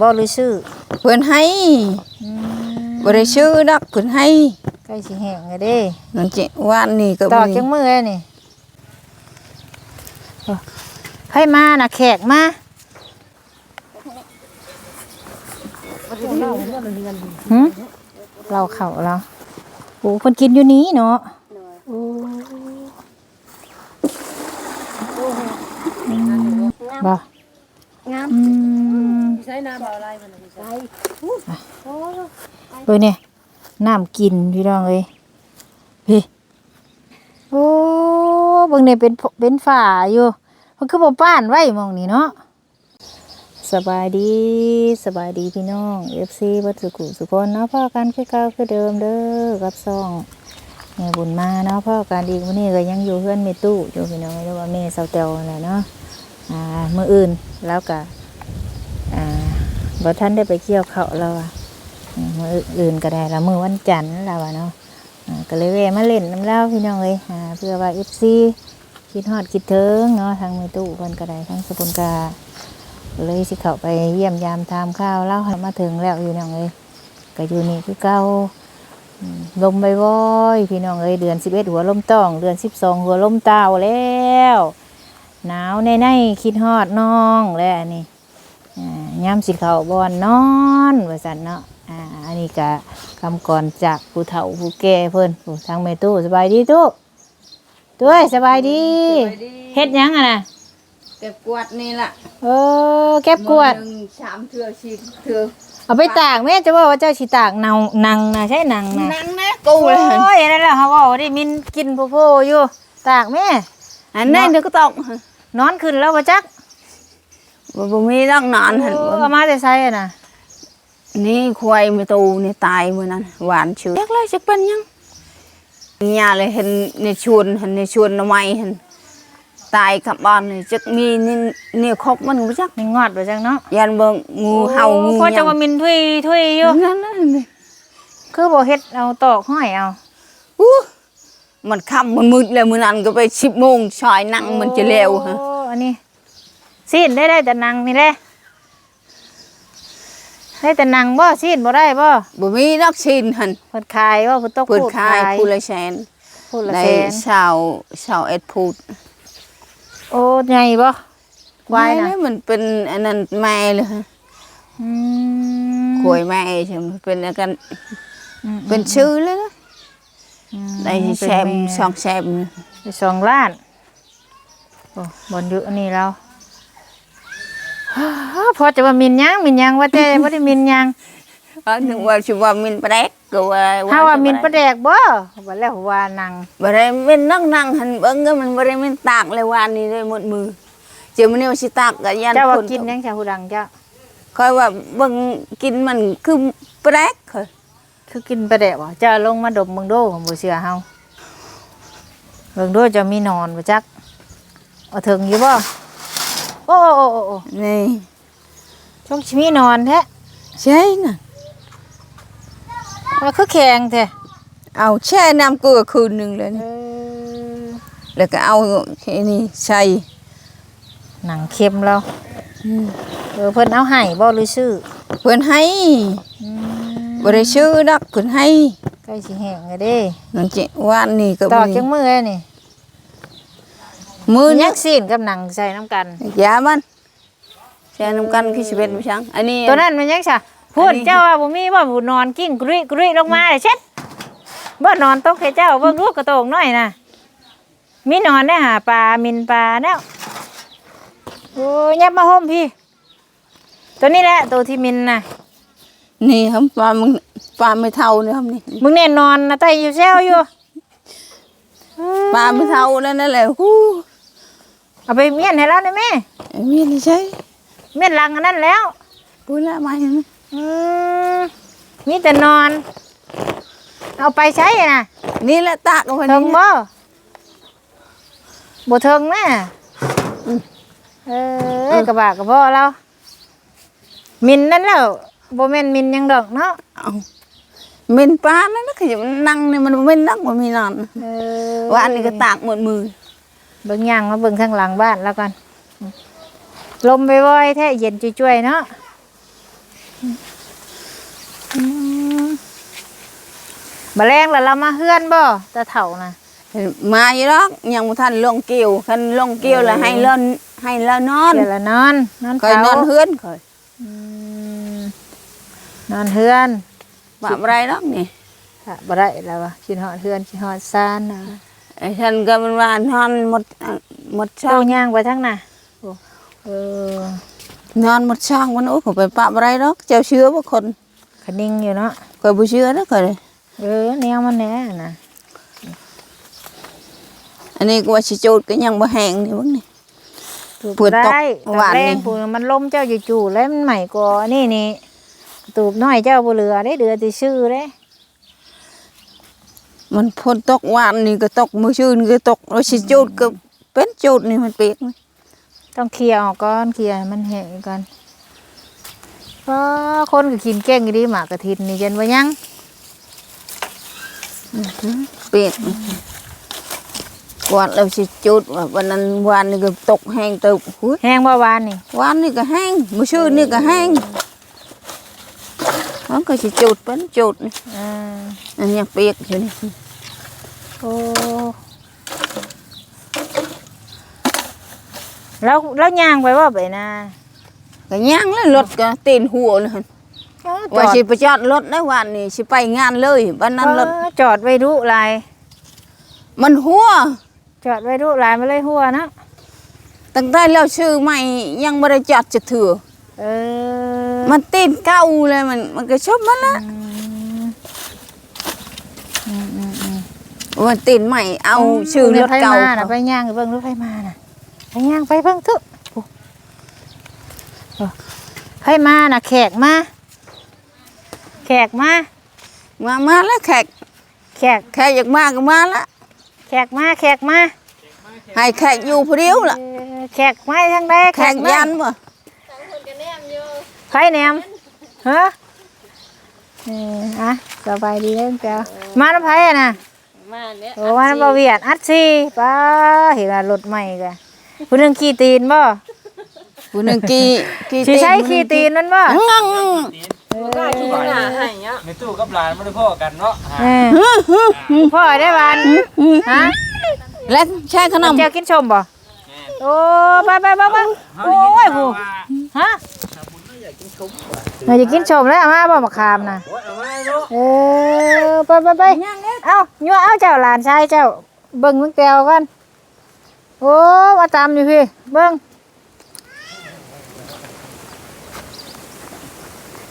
บ่หรือชื่อเพิ่นให้อืมบ่ได้ชื่อดอกเพิ่นให้ใกล้สิแห้งแล้วเด้นั่นจิวานนี่ก็ตอกมีจังมือแล้วนี่โอ้ไผมาน่ะแขกมาหึเราเข้าเราโอ้เพิ่นกินอยู่นี้เนาะโอ้อืมบ่ งามอืมใช้น้ำอะไรมันใช้เอ้ยเนี่ยน้ำกินพี่น้องเอ้ยพี่โอ้เบิ่งเนี่ยเป็นเป็นฝาอยู่มันคือบ่ป้านไว้มองนี้เนาะสบายดีสบายดีพี่น้อง FC บัดสุกุสุคนเนาะพ่อกันคือเก่าคือเดิมเด้อกับซองแม่ยบุญมาเนาะพ่อกันอีวันนี้ก็ยังอยู่เพื่อนเมตู้อยู่พี่น้องเรียกว่าแม่เสาเตียวนั่นแหละเนาะ อ่ามืออื่นแล้วก็อ่าบ่ทันได้ไปเกี่ยวเขาวแล้วอะอืมมืออื่นก็ได้ละมือวันจันทร์นั่นและวเนาะก็เลยแวะมาเล่นน้ำเล่าพี่น้องเลยเพื่อว่าเอฟซีคิดฮอดคิดเถึงเนาะทางมือตู้คนก็ได้ทั้งสกุลกาเลยสิเขาไปเยี่ยมยามทามข้าวเล่าให้มาถึงแล้วพี่น้องเลยก็อยู่นี่คือเก่าอืมลมบ่อยพี่น้องเอ้ยเดือนสิบเอ็ดหัวลมต้อง เดือนสิบสองหัวลมเต้าแล้ว หนาวในในๆคิดฮอดน้องแล้วอันนี้อ่ายามสิเขาบอนนอนว่าสันเนาะอ่าอันนี้ก็คำก่อนจากผู้เฒ่าผู้แก่เพิ่นผู้ทางแม่ตู้สบายดีตู้ตู้เอ้ยสบายดีเฮ็ดหยังอะนะเก็บกวาดนี่ล่ะเออเก็บกวาดมื้อหนึ่งสามเทื่อสี่เทื่อเอาไปตากแม่จะบอกว่าเจ้าสิตากเนานังนะใช่นังนะนั่งนะกูโอ้เลยยอันนั้นแหละเขาบอกว่าได้มินกินโพโพอยู่ตากแม่อันนั้นเดี๋ยวก็ต้อง นอนขึ้นแล้วบ่จักบ่บ่มีต้องนอนหั่นโอ้เอามาแต่ไสอะนะนี่ควายไม่ตูนี่ตายมื้อนั้นหวานชื่อเล็กเลยจะเป็นยังเนี่ยเลยเห็นในชวนเห็นในชวนหน่อไม้เห็นตายกลับบ้านนี่จักมีนี่นี่ครบมันบ่จักมันงอดบ่จักเนาะยันเบิ่งงูเห่างูพอจะว่ามินทุยทุยอยู่นั่นนั่นนี่คือบ่เฮ็ดเอาตอกห้อยเอาอู้ มันค่ำมันมืดแล้วมื้อนั้นก็ไป10โมงชอยนั่งมันจะเร็วฮะโอ้อันนี้ซีนได้ได้แต่นังนี่แหละได้แต่นังบ่ซีนบ่ได้บ่บ่มีดอกชินหั่นเพิ่นขายบ่เพิ่นตกเพิ่นพูดขายผู้ละแสนพูดละได้แสนชาวชาวเอ็ดพูดโอ้ใหญ่บ่ควายน่ะไม่มันเป็นอันนั้นแม่เลยฮะอืมขวยแม่ใช่ไหมเป็นอาการอืมเป็นชื่อเลยนะอืม ได้เป็นแซมแม่สองแซมได้สองล้านโอ้บ่อนอยู่อันนี้เราพอจะว่ามินยังมินยังว่าแต่บ่ได้มินยังเออนึกว่าชิว่ามินปลาแดกก็ว่าถ้าว่ามินประแดกบ่ว่าแล้วว่านังบ่ได้มินนั่งนั่งหันเบิ่งก็มันบ่ได้มินตากเลยวันนี้ได้หมดมือเจ้ามันนี่ว่าสิตากก็ยันเจ้าว่าคนกินยังชาหูดังเจ้าค่อยว่าเบิ่งกินมันคือปลาแดกค่ะ คือกินไปแดกบ่เจะลงมาดมเบิ่งโดของบ่เชื่อเฮาเบิ่งโดจะมีนอนบ่จักเอาถึงอยู่บ่โอ้โอ้โอ้โอ้นี่ช่วงสิมีนอนแท้ใช่น่ะว่าคือแข็งแท้เอาแช่น้ำเกลือคืนหนึงเลยเอนี่อแล้วก็เอาแค่นี้ใส่หนังเค็มเราอืมเออเพิ่นเอาให้บ่หรือซื้อเพิ่นให้อืม บ่ได้ชื่อดอกเพิ่นให้ใกล้สิแห้งแล้วเด้นั่นจิวานนี่ก็ตอกมีจังมือแล้วนี่มือยันี่กซีนกับหนังใส่น้ำกันยามันแช่น้ำกันคือสิเป็นบ่ช่างอันนี้ตัวนั้นมันยังซะพูดอันนี้เจ้าว่าบ่มีบ่บ่นอนกิ้งกรุยกรุยลงมาเลยเช็ดบ่นอนตกให้เจ้าเบิ่งลูกกระโตงน้อยน่ะมีนอนได้หาปลามินปลาแล้วโอ้ยยับมาห่มพี่ ตัวนี้แหละตัวที่มินน่ะ นี่ครับปลามึงปลาไม่เท่านี่ครับนี่มึงแน่นอนนะไตอยู่แซวอยู่ปลาไม่เท่านั่นนั่นแหละฮู้เอาไปเมียนให้แล้วได้ไหมไอ้เมียนี่ใช่เมียนหลังอันนั้นแล้วปุ้ยละมาเห็นไหมอืมมีแต่นอน เอาไปใช้น่ะนี่แหละตากเอาไว้เทิงนี่บ่บ่เทิงแม่เออกระบะกระเพาะเรามินนั่นแล้ว บ่แม่นมินหยังดอกเนาะเอาเม็นปลานั่นนะคือมันนั่งนี่มันบ่แม่นนั่งมันมีนอนเออว่าอันนี้ก็ตากหมดมือเบิ่งย่างมาเบิ่งข้างหลังบ้านแล้วกันลมบ่อยๆแท้เย็นจุ้ยๆเนาะอืมมาแรงแล้วเรามาเฮือนบ่ตะเถ่านะมาอยู่ดอกยังบ่ทันลงเกี่ยวคันลงเกี่ยวแล้วให้เล่นให้เล่นนอน เดี๋ยวละนอนนอนคอยนอนเผาเฮือนคอย อืม นอนเฮือนบ่อะไรดอกนี่ค่ะบ่ได้แล้ววะชินฮอดเฮือนชินฮอดซ่านนะไอ้ฉันก็มันว่านอนหมดอะหมดช่อเจ้างย่างไปทั้งน่ะโอ้เออนอนหมดช่องมันโอ้ยเขาไปปะอะไรดอกเจ้าเชื้อบ่คนคนิ่งอยู่เนาะคอยบ่เชื่อเด้อคอยเออแนวมันแน่นะอันนี้ก็ว่าสิจูดก็ยังบ่แห้งนี่เบิ่งนี่ตูบปวดตกได้หวานแรนี่งปูมันล้มเจ้าจู่ๆแล้วมันใหม่กว่านี่นี่ ตูบน้อยเจ้าบ่เหลือได้เดือที่ชื่อเด้ มันพ้นตกหวานนี่ก็ตกมื้อชื่นก็ตกแล้วสิจูดก็เป็นจูดนี่มันเปียกนี่ต้องเคลียร์ออกก่อนเคลียร์ให้มันแห้งก่อนเพราะคนก็กินเก่งอยู่ดีหมากกระทินนี่เจนว่ายังเปียกกวาดแล้วสิจูดว่าวันนั้นวานนี่ก็ตกแห้งเตึบหุ้ยแห้งบ่หวานนี่วานนี่ก็แห้งมื้อชื่นนี่ก็แห้ง มันก็สิจูดเป็นจูดนี่อ่าอันยังเปียกอยู่นี่โอ้แล้วแล้วย่างไปว่าไปนะก็ย่างแล้วรถก็ตีนหัวเลยหั่นจว่าอดสิไปจอดรถได้วันนี้สิไปงานเลยบ้านนั้นรถเออจอดไว้ดุลายมันหัวจอดไว้ดุลายมาเลยหัวนะตั้งแต่เราชื่อใหม่ยังไม่ได้จอดจะถือเออ มันตีนเก่าเลยมัน มันก็ชอบมันละอืมอืมอืมมันตีนใหม่เอาชื่อรถเก่าไฟมาน่ะไปย่างเบิ่งรถไฟมาน่ะไปย่างไปเบิ่งทุกไฟมาน่ะ แขกมาแขกมามามาแล้วแขก แขกแขกอยากมาก็มาละแขกมาแขกมาให้แขกอยู่ผู้เดียวล่ะเออแขกมาทางใดแขกยันบ่ ไฟแหนมฮะเอออะสบายดีเด้อเจ้ามาน้ำไผอะน่ะมาเนี่ยโอ้มาน้ำบ่เวียดอัดสิป้าเห็นว่ารถใหม่กะผู้หนึงขี่ตีนบ่ผู้หนึงกี่กี่สิใช้ขี่ตีนนั่นบ่งังก็ขี้หน้าให้เนาะในตู้กับหลานไม่ได้พ่อกันเนาะเออพ่อได้บานฮะแล้วใช้ขนมเจ้ากินชมบ่โอ้ไปไปไปไปโอ้ยผู้ฮะ เราจะกินชมแล้วเอามาบ่มาคามนะโอ้ยเอาไว้เนาะเออไปไปไปเอ้ายั่วเอาเจ้าหลานชายเจ้าเบิ่งมึงแก้วกันโอ้มาตามอยู่พี่เบิ่ง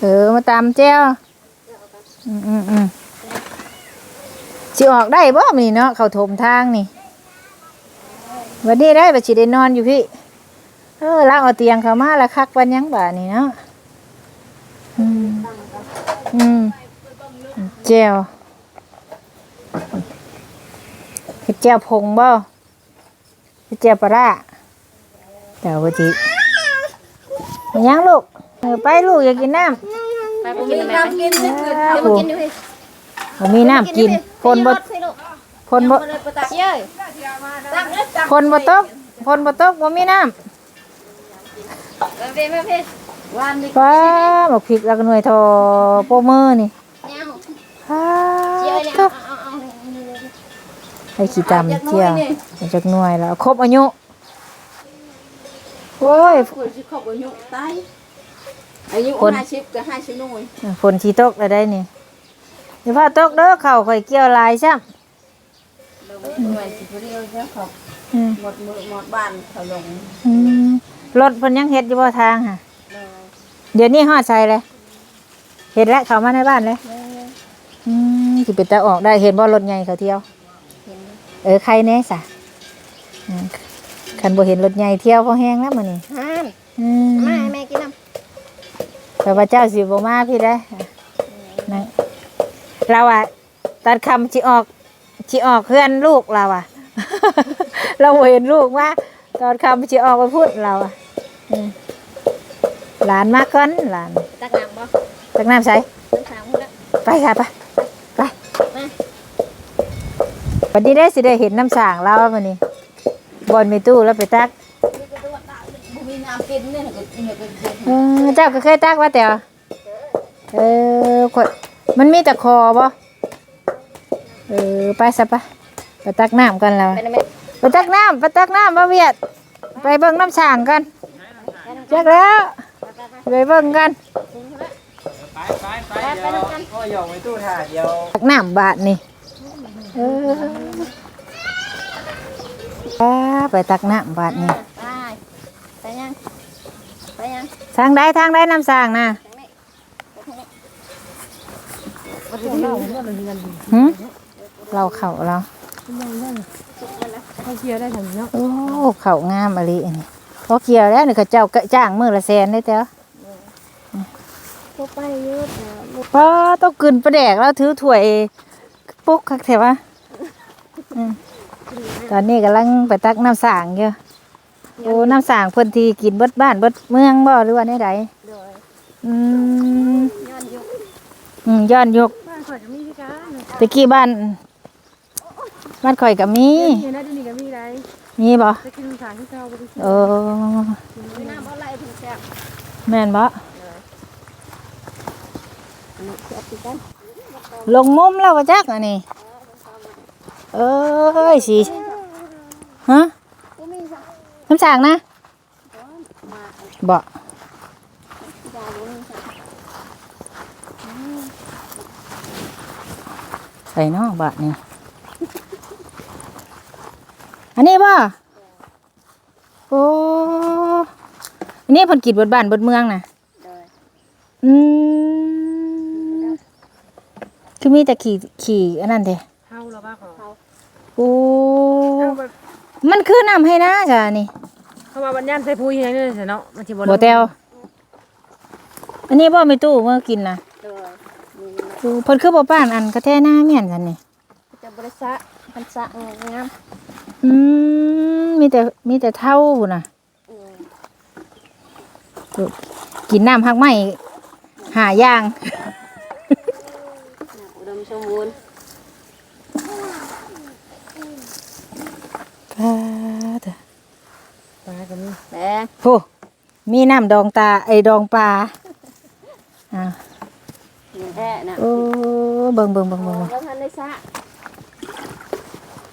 เออมาตามแจ้วอืมอืมอืมสิออกได้บ่มีเนาะเขาถมทางนี่วันนี้ได้บ่สิได้นอนอยู่พี่เออล้างเอาเตียงเข้ามาแล้วคักวันยังบ่านี่เนาะอืมอืม แจ้วเฮ็ดแจ้วพงบ่เฮ็ดแจ้วปลาร้าเดี๋ยวบ่จิมายังลูกเออไปลูกอยากกินน้ำไปบ่กินน้ำกินอ้าวโหบ่มีน้ำกินคนบ่คนบ่เลยปตะเย้ยคนบ่ตกคนบ่ตกบ่มีน้ำ มาเพ่มาเพ่วานนี่ป้าบักพริกแล้วก็หน่วยทอโปรมือนี่ เนี่ยป้าเย้ยเนี่ยทุเอาเอาให้ขี้ตำเจียวเอาจากหน่วยแล้วครบอายุโอ้ยคนสิครบอายุตายอายุ50ก็50หน่วยฝนชีตกแล้วได้นี่เดี๋ยวพาตกเด้อเข่าข่อยเกี่ยวหลายซ้ลงหน่วยสิผู้เดียวเด้อเขาำอืมหมดมือหมดบ้านเขาลงอืมรถเพิ่นยังเฮ็ดอยู่บ่ทางค่ะ เดี๋ยวนี้ฮอดใส่เลย เห็นแล้วเข้ามาในบ้านเลย อืมสิเป็นตาออกได้เห็นบ่รถใหญ่เขาเที่ยวเออใครแน่สะอืมคันบ่เห็นรถใหญ่เที่ยวพอแห้งแล้วมื้อนี้ห้ามอืมมาให้แม่กินน้แต่ว่าเจ้าสิบ่มาพี่ได้อนั่นเราอะตัดคำสิออกสิออกเพื่อนลูกเราอะ เราบ่เห็นลูกว่าตอนคำสิออกไปพูดเราอะอืมหลานมาก่อนหลานำตักน้ำบ่ตักน้ำใส่น้ำสามคนละไปค่ะไปไป วันนี้ได้สิได้เห็นน้ำสางเราวันนี้บอลมีตู้แล้วไปตักเจ้าก็เคยตักว่าแต่เออข่อยมันมีแต่คอบ่เออไปซะไปไปตักน้ำกันแล้วไปตักน้ำไปตักน้ำมาเวียด ไปเบิ่งน้ำช่างกันจักแล้วไปเบิ่งกันไปไปไปเดี๋ยวพ่อหยอกไว้ตู้ถ่าเดียวตักน้ำบาทนี่ เอออ่าไปตักน้ำบาทนี่ไปไปยังไปยังทางใดทางใดน้ำช่างนะหึเราเข่าเราเขาเคี่ยวได้ถึงเนาะโอ้เข่างามอะไรอันนี้พอเกี่ยวแล้วนี่เขาเจ้าก็จ้างมือละแสนได้แต่พวกไปเยอะแต่ลูกพอต้องกินประแดกแล้วถือถ้วย ปุ๊กคักแถวะอืมตอนนี้กำลังไปตักน้ำสางอยู่โอ้น้ำสางเพิ่นทีกินเบิดบ้านเบิดเมืองบ่หรือว่าในใดโดยอืมย้อนยุคอืมย้อนยกบ้านข่อยก็มีคือกันตะกี้บ้านบ้านข่อยก็มีเห็นได้ดีนี่ก็มีได้มีบ่จะกินสารที่เก่าบ่ได้เออมีน้ำอะไรถึงแซ่บแม่นบ่แซ่บติกัน ลงมุมแล้วว่าจักอันนี้เอ้ยสิฮะกูมีสักน้ำสางนะมาบ่ยาบุ้งสักใส่เนอกบาทนี่อันนี้บ่โอ้อันนี้เพิ่นกินเบดบ้านเบดเมืองน่ะโดยอืม คือมีแต่ขี่ขี่อันนั้นเด้เฮาแล้วว่าเขาโอ้เฮาแบบมันคือน้ำให้นะจ้ะนี่เขาว่าบรรยานใส่ปุ๋ยอย่างนี้เนาะมันสิบ่บ่แตวอันนี้บ่มีตู้เมื่อกินน่ะโดยมีโอ้เพิ่นคือบ่ป้านอันกระแทหน้าเมียนกันนี่จะบริษัทพันษะงามอืมมีแต่มีแต่เท่าพุ่นน่ะกินน้ำหักไหมหาอย่างอุดม สมบูรณ์ปลาเถอะปลาก็มีแดงโอ้มีน้ำดองตาไอ้ดองปลาอ่านี่แท้นะโอ้เบิ่งเบิ่งเบิ่งเบิ่งแล้วทันได้สะ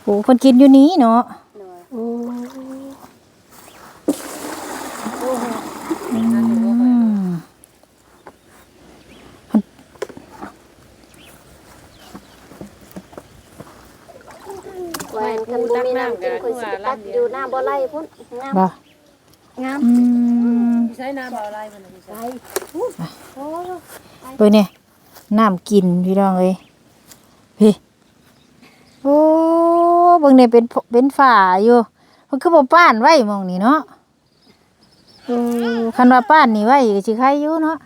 โอ้คนกินอยู่นี้เนาะโดยโอ้ แหวนกันบ่มีน้ำกินคนสิตักอยู่หน้าบ่อไร่พุ่นงามบ่งามอืมใช้น้ำบ่อะไรมันน่ะใช้เบิ่งเนี่ยน้ำกินพี่น้องเอ้ยพี่โอ้เบิ่งเนี่ยเป็นฝเป็นฝาอยู่มันคือบ่ป้านไว้หมองนี่เนาะเออคันว่าป้านนี่ไว้ก็สิใครอยู่เนาะ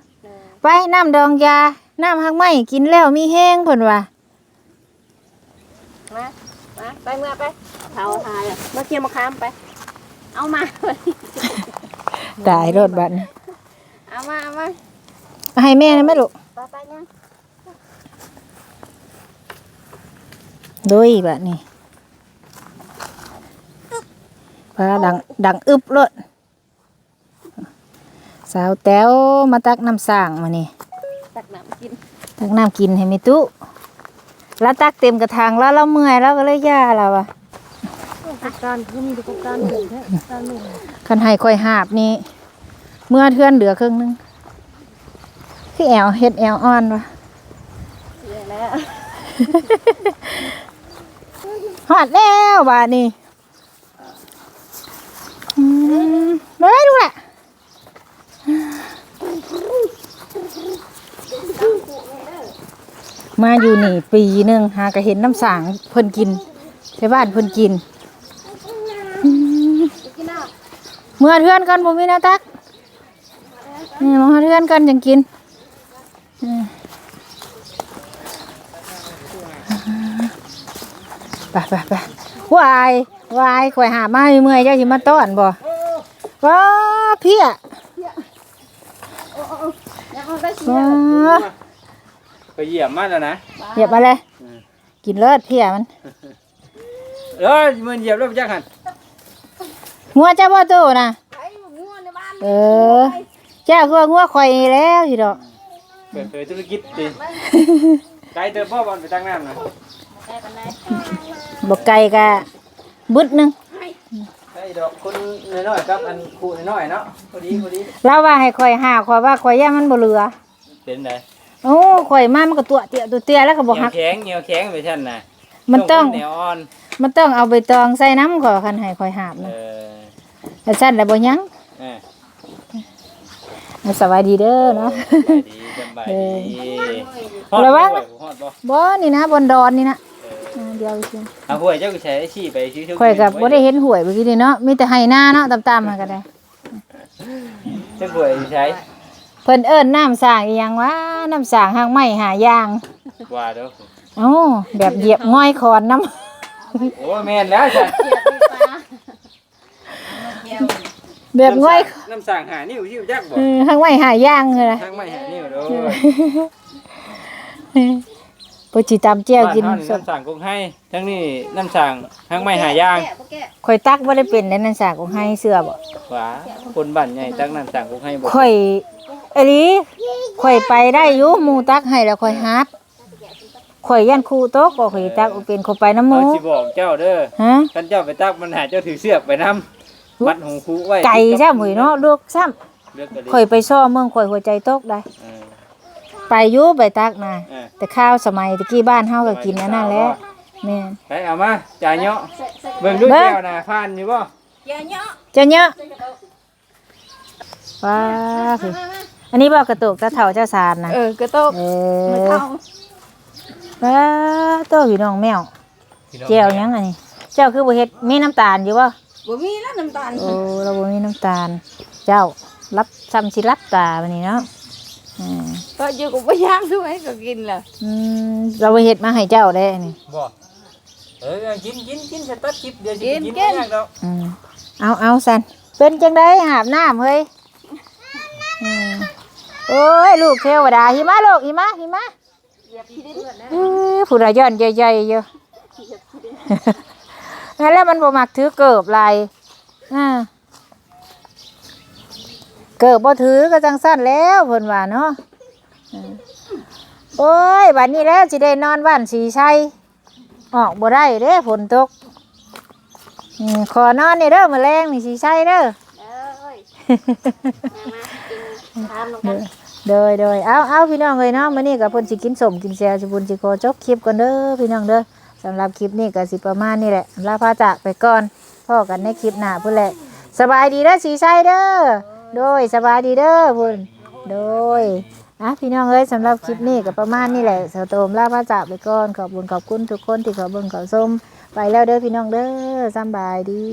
ไปน้ำดองยาน้ำหักไหมกินแล้วมีแห้งเพิ่นว่ามามา ไปเมื่อไปเผาทายอะมาเคี่ยวมะขามไป เอามา ตายรถบัดนี้เอามาเอามาเอาให้แม่นะแม่ลูกไปไปยังโดยบัดนี้ปลาดังดังอึบรถสาวแต้วมาตักน้ำสร้างมานี่ตักน้ำกิน ตักน้ำกินให้แม่ตุ แล้วตักเต็มกระถางแล้วเราเมื่อยแล้วก็เลยย่าเราอะประการณ์คือมีประสบการณ์หนึ่งแท้การหนึ่งคันให้ค่อยหาบนี่เมื่อเทือนเหลือครึ่งหนึงคือแอวเฮ็ดแอวอ่อนวะเสียแล้วหอดแล้วบานี้อืมมาดูแหละ มาอยู่นี่ปีหนึ่งหากะเห็นน้ำสางเพิ่นกินใช่บ้านเพิ่นกินอืมเมื่อเทือนกันบ่มีแนะตักนี่มาเทือนกันจังกินอืมไปไปไปวายวายข่อยหามาให้เมื่อยเจ้าสิมาต้อนบ่ว้าเพี้ยยัง เอาได้สิว้าไปเหยียบมันแล้วนะเหยียบมาเลย กินเลิศเพี้ยมันเออมันเหยียบแล้วไปจักหันงัวเจ้าบ่โตนะไอ้งัวในบ้านเออเจ้าคือว่างัวข่อยแล้วสิดอกเปิดเผยธุรกิจดิไกลเติมพ่อบอลไปตั้งน้ำนะบ่ไกลกะบึดหนึงไอ้ดอกคนน้อยๆครับอันคู่น้อยๆเนาะพอดีพอดีเราว่าให้ข่อยหาข่อยว่าข่อยย่ามันบ่เหลือเป็นไง โอ้ข่อยมามันก็ตัวเตี้ยตัวเตี้ยแล้วก็บ่เหนียหัวกแข็งเหนียวแข็งไปท่านน่ะมันต้องเหนียวอ่อนมันต้องเอาใบตองใส่น้ำก่อนคันให้ข่อยหาบเอนะอแล้วซั่นแล้วบ่ยังเออสวัสดีเด้อเนาะ สบายดีสบายดีฮอดระวังบ่ฮอดบ่บ่นี่นะบนดอนนี่นะอ่าเดี๋ยวสิเอาห้วยเจ้าก็ใช้ชี้ไปชี้ทุกข่อยก็บ่ได้เห็นหวยเมื่อกี้นี่เนาะมีแต่ให้หน้าเนาะตามๆมาก็ได้เจ้าห้วยใช้ เพิ่นเอิ้นน้ำสร้างอีหยังวะน้ำสร้างหางไม้หายางว่าเด้อเอ้าแบบเหยียบง่อยคอนน้โอ้แม่นแล้วจ้ะำแบบง่อยน้ำสั่งหานิ้วชิวจักบ่เออหางไม้หายางเลยนะทางไม่หานิ้วเด้อปจิตามเจียวกินบ้าเฮาสดน้ำสั่งกงให้ ทั้งนี้น้ำสั่งทางไม่หายางข่อยตักบ่ได้เป็นในนั้นสร้างของให้เสื้อบ่ขวาคนบ้านใหญ่ตั้งน้ำสั่งกงให้บ่ข่อย อหลีข่อยไปได้อยู่หมู่ตักให้แล้วข่อยฮับข่อยยันครูโต๊ะก็ข่อยตักเอาเป็นข่อยไปน้ำหเอามู่สิบอกเจ้าเด้อฮะท่านเจ้าไปตักมันหาเจ้าถือเสือกไปนำมัดหูคูไว้ไก่จ้าหมยเนาะลูกซ้ำเลือกก็ดีข่อยไปซ่อเมืองข่อยหัวใจตกได้เออไปอยู่ไปตักนะเออแต่ข้าวสมัยตะกี้บ้านเฮาก็กินอันนั้นแหละแม่นไปเอามาจ่ายเนาะเบิ่งดูเบิ่งแก้วน่ะผ่านอยู่บ่เจ้าเนาะว้าคือ อันนี้บ่กระตุกตะเฒ่าเจ้าสารนะเออกระโตกเอไม่อเท่าว้าโตพี่น้องแมวแก้วหยังอันนี้ เจ้าคือบ่เฮ็ดมีน้ำตาลอยู่บ่บ่มีแล้วน้ำตาลโอ้เราบ่มีน้ำตาล เจ้ารับซ้ำสิรับตาบัดนี้เนาะอืมก็อยู่กับบ่ย่างด้วยก็กินแหละอืมเราบ่เฮ็ดมาให้เจ้าได้อันนี้บ่เออกินกินกินสตัดคลิปเดี๋ยวสิไปกินบ่ยากดอกอืมเอาเอาสันเป็นจังได้หาบน้ำเฮ้ยอืม โอ้ยลูกเทวดาหิมะลูกหิมะหิมะเอ้อผู้ระย่อนใหญ่ๆอยู่งั้นแล้วมันบ่มักถือเกิบลายอ่าเกิบบ่ถือก็จังสั้นแล้วเพิ่นว่าเนาะอืมโอ้ยบัดนี้แล้วสิได้นอนบ้านสีชัยออกบ่ได้เด้ฝนตกอืมขอนอนนี่เด้อมื้อแรงนี่สิใช่เด้อเอ้ย มามนทานลงกันโดยโดยเอาเอาพี่น้องเลยเนาะมื้อนี้ก็เพิ่นสิกินสมกินแซวสิบุญสิขอจบคลิปก่อนเด้อพี่น้องเด้อสำหรับคลิปนี้ก็สิประมาณนี้แหละลาพาจากไปก่อนพ่อกันในคลิปหน้าพุ่นแหละ สบายดีเด้อสีใช่เด้อโดยสบายดีเด้อพุ่นโดยอะพี่น้องเอ้ยสำหรับคลิปนี้ก็ประมาณนี้แหละสาวโตมลาพาจากไปก่อนขอบคุณขอบคุณทุกคนที่เขาเบิ่งเขาชมไปแล้วเด้อพี่น้องเด้อสำบายดี